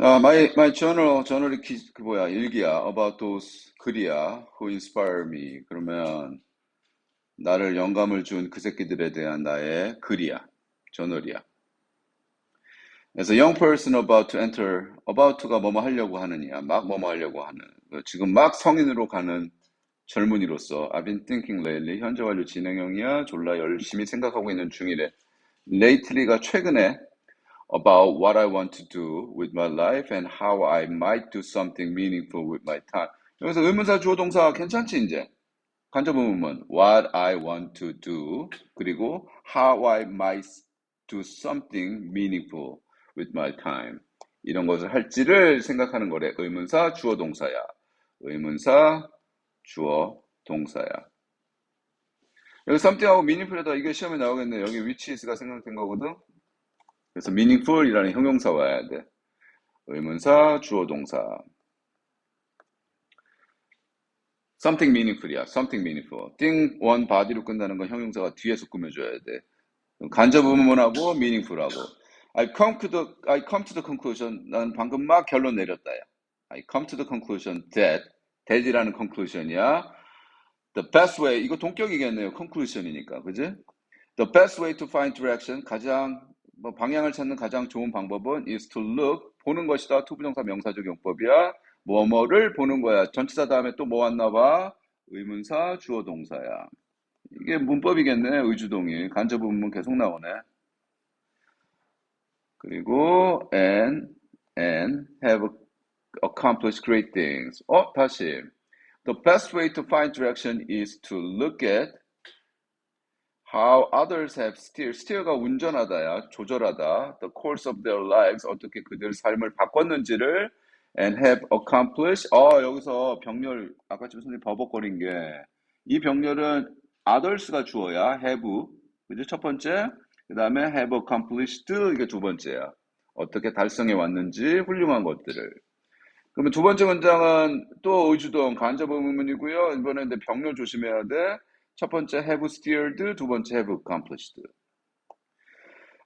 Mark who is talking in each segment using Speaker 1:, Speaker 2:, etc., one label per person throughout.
Speaker 1: 아, my, my journal, 저널이 기, 그 뭐야, 일기야. About those 글이야. Who inspire me. 그러면 나를 영감을 준 그 새끼들에 대한 나의 글이야. 저널이야. 그래서 young person about to enter, about to가 뭐뭐 하려고 하느냐, 막 뭐뭐 하려고 하는. 지금 막 성인으로 가는 젊은이로서 I've been thinking lately, 현재 완료 진행형이야. 졸라 열심히 생각하고 있는 중이래. lately가 최근에 about what I want to do with my life and how I might do something meaningful with my time. 여기서 의문사 주어 동사 괜찮지 이제? 간접 의문문 what I want to do 그리고 how I might do something meaningful with my time. 이런 것을 할지를 생각하는 거래. 의문사 주어 동사야. 의문사 주어 동사야. 여기 something하고 meaningful에다 이게 시험에 나오겠네. 여기 which is가 생각된 거거든. 그래서 meaningful이라는 형용사 와야 돼. 의문사, 주어 동사. something meaningful이야. something meaningful. thing one body로 끝나는 건 형용사가 뒤에서 꾸며줘야 돼. 간접 의문하고 meaningful하고. I come to the I come to the conclusion. 난 방금 막 결론 내렸다야. I come to the conclusion that that이라는 conclusion이야. The best way 이거 동격이겠네요. conclusion이니까, 그지? The best way to find direction 가장 뭐 방향을 찾는 가장 좋은 방법은 is to look 보는 것이다. 투부정사 명사적 용법이야. 뭐뭐를 보는 거야. 전치사 다음에 또 뭐 왔나 봐. 의문사 주어 동사야. 이게 문법이겠네. 의주동이 간접 문문 계속 나오네. 그리고 and and have accomplished great things. 어 다시 The best way to find direction is to look at how others have steered. steer가 운전하다야, 조절하다. The course of their lives. 어떻게 그들 삶을 바꿨는지를 and have accomplished. 어, 여기서 병렬, 아까 지금 선생님 버벅거린 게, 이 병렬은 others가 주어야, have. 그죠? 첫 번째. 그 다음에 have accomplished. 이게 두 번째야. 어떻게 달성해 왔는지 훌륭한 것들을. 그러면 두 번째 문장은 또 의주동 간접 의문문이고요. 이번에 병렬 조심해야 돼. 첫 번째 have steered, 두 번째 have accomplished.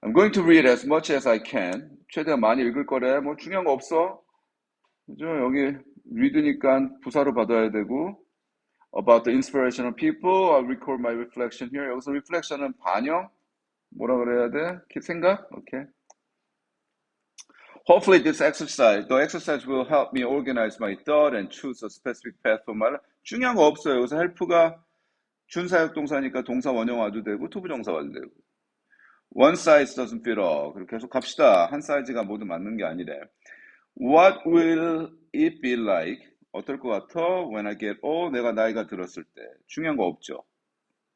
Speaker 1: I'm going to read as much as I can. 최대한 많이 읽을 거래. 뭐 중요한 거 없어. 그죠? 여기 read니까 부사로 받아야 되고 about the inspirational people. I'll record my reflection here. 여기서 reflection은 반영. 뭐라 그래야 돼? 생각? 오케이. Hopefully this exercise, the exercise will help me organize my thought and choose a specific path for my life. 중요한 거 없어요. 여기서 help가 준사역 동사니까 동사 원형 와도 되고 투부정사 와도 되고. One size doesn't fit all. 그렇게 계속 갑시다. 한 사이즈가 모두 맞는 게 아니래. What will it be like? 어떨 것 같아? When I get old, 내가 나이가 들었을 때. 중요한 거 없죠.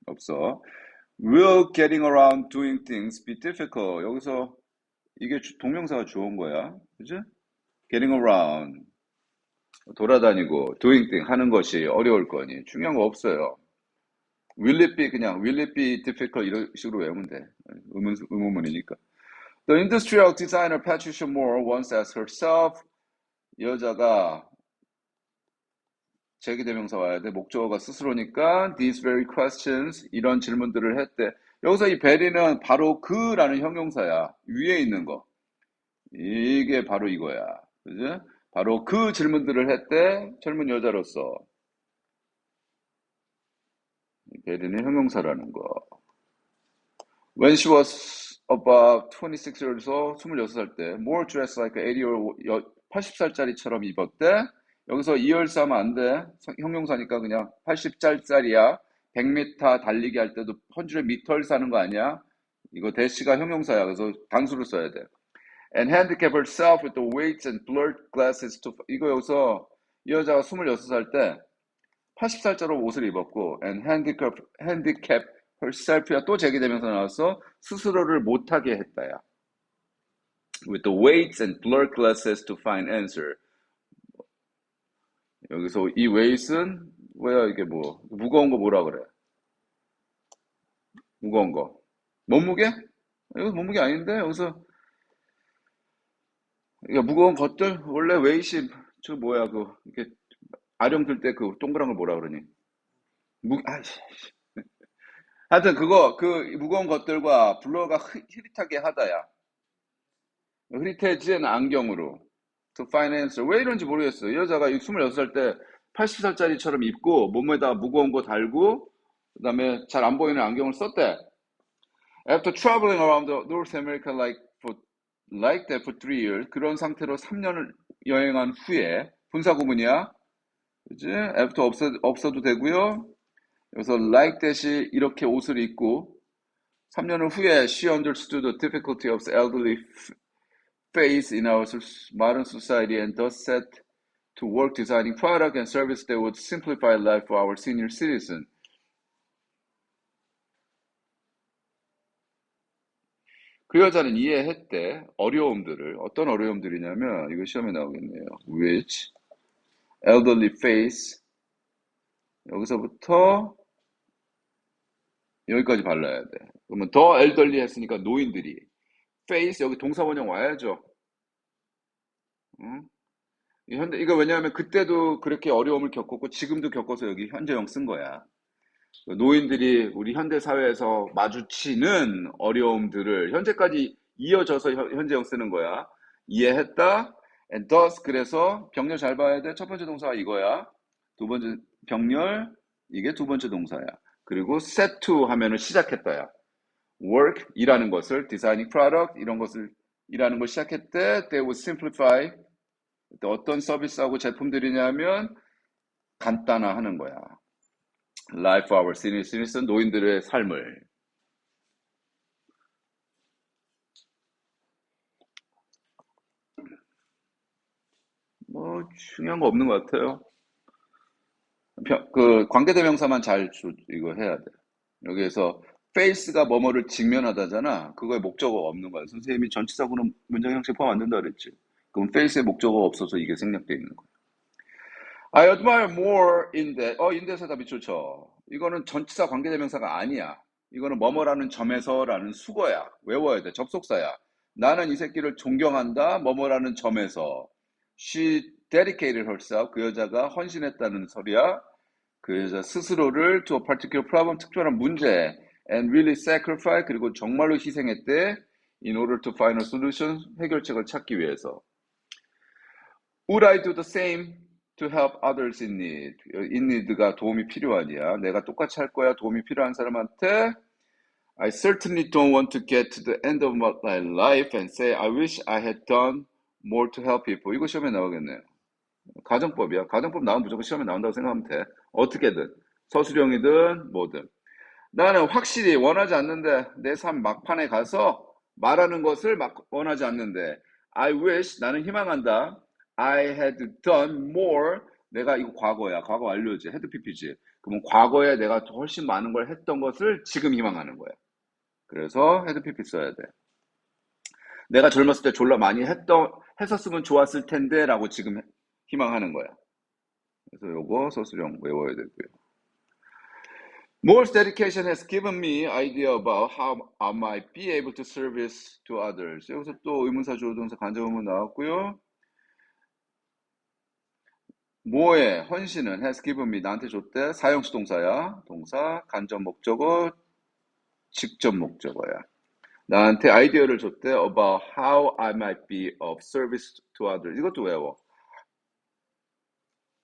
Speaker 1: 없어. Will getting around doing things be difficult? 여기서 이게 동명사가 좋은 거야. 그죠? getting around. 돌아다니고 doing thing 하는 것이 어려울 거니. 중요한 거 없어요. Will it be 그냥 will it be difficult 이런 식으로 외우면 돼. 의문, 의문문이니까. The industrial designer Patricia Moore once asked herself 여자가 제기대명사 와야 돼. 목적어가 스스로니까 these very questions 이런 질문들을 했대. 여기서 이 베리는 바로 그라는 형용사야. 위에 있는 거. 이게 바로 이거야. 그지? 바로 그 질문들을 했대. 젊은 여자로서. 베리는 형용사라는 거. When she was about 26 years old, 26살 때, more dressed like 80 or 80살짜리처럼 입었대. 여기서 2열 하면 안 돼. 형용사니까 그냥 80살짜리야. 100m 달리기 할 때도 헌줄에 미터를 사는 거 아니야? 이거 대시가 형용사야. 그래서 단수를 써야 돼. And handicap herself with the weights and blurred glasses to 이거 여기서 이 여자가 26살 때 80살짜리 옷을 입었고 and handicap, handicap herself야 또 제기되면서 나왔어. 스스로를 못하게 했다야. With the weights and blurred glasses to find answer. 여기서 이 weight은 뭐야 이게 뭐 무거운 거 뭐라 그래? 무거운 거 몸무게? 이거 몸무게 아닌데 여기서 이게 무거운 것들 원래 웨이시 저 뭐야 그 이렇게 아령 들 때 그 동그란 걸 뭐라 그러니? 무 아씨 하여튼 그거 그 무거운 것들과 블러가 흐릿하게 하다야 흐릿해진 안경으로 to finance. 왜 이런지 모르겠어. 이 여자가 26살 때 80살짜리처럼 입고 몸에다 무거운 거 달고 그 다음에 잘 안 보이는 안경을 썼대. After traveling around North America like for like that for three years 그런 상태로 3년을 여행한 후에 분사 구문이야. 그지? After 없어, 없어도 되고요. 그래서 like that이 이렇게 옷을 입고 3년 후에 she understood the difficulty of the elderly face in our modern society and thus set to work designing product and service that would simplify life for our senior citizen. 그 여자는 이해했대. 어려움들을. 어떤 어려움들이냐면, 이거 시험에 나오겠네요. which elderly face 여기서부터 여기까지 발라야 돼. 그러면 더 elderly 했으니까 노인들이 face 여기 동사 원형 와야죠. 응? 현대 이거 왜냐하면 그때도 그렇게 어려움을 겪었고 지금도 겪어서 여기 현재형 쓴 거야. 노인들이 우리 현대 사회에서 마주치는 어려움들을 현재까지 이어져서 현재형 쓰는 거야. 이해했다. And thus 그래서 병렬 잘 봐야 돼. 첫 번째 동사가 이거야. 두 번째 병렬 이게 두 번째 동사야. 그리고 set to 하면은 시작했다야. work 일하는 것을 designing product 이런 것을 일하는 걸 시작했대. They would simplify 어떤 서비스하고 제품들이냐면 간단화하는 거야. Life for our senior citizen 노인들의 삶을 뭐 중요한 거 없는 것 같아요. 그 관계대명사만 잘 이거 해야 돼. 여기에서 face가 뭐뭐를 직면하다잖아. 그거에 목적어가 없는 거야. 선생님이 전치사구는 문장 형식 포함 안 된다 그랬지. 그럼 face에 목적어가 없어서 이게 생략되어 있는 거야. I admire more in that. 어, 인대사 답이 좋죠. 이거는 전치사 관계대명사가 아니야. 이거는 뭐뭐라는 점에서라는 수거야. 외워야 돼. 접속사야. 나는 이 새끼를 존경한다. 뭐뭐라는 점에서. She dedicated herself. 그 여자가 헌신했다는 소리야. 그 여자 스스로를 to a particular problem, 특별한 문제 and really sacrifice 그리고 정말로 희생했대. in order to find a solution, 해결책을 찾기 위해서. Would I do the same to help others in need? in need가 도움이 필요하냐? 내가 똑같이 할 거야. 도움이 필요한 사람한테 I certainly don't want to get to the end of my life and say I wish I had done more to help people. 이거 시험에 나오겠네요. 가정법이야. 가정법 나오면 무조건 시험에 나온다고 생각하면 돼. 어떻게든. 서술형이든 뭐든. 나는 확실히 원하지 않는데 내 삶 막판에 가서 말하는 것을 막 원하지 않는데 I wish 나는 희망한다. I had done more 내가 이거 과거야. 과거 완료지. 헤드 PP지. 그러면 과거에 내가 훨씬 많은 걸 했던 것을 지금 희망하는 거야. 그래서 헤드 PP 써야 돼. 내가 젊었을 때 졸라 많이 했던 했었으면 좋았을 텐데 라고 지금 희망하는 거야. 그래서 요거 서술형 외워야 되고요. Moore's dedication has given me idea about how I might be able to service to others. 여기서 또 의문사 조동사 간접의문 나왔고요. 뭐의 헌신은 has given me 나한테 줬대 사형식 동사야 동사 간접 목적어 직접 목적어야 나한테 아이디어를 줬대 about how I might be of service to others 이것도 외워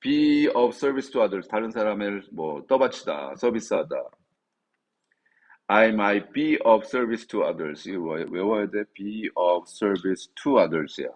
Speaker 1: be of service to others 다른 사람을 뭐 떠받치다 서비스하다 I might be of service to others 이거 외워야 돼 be of service to others야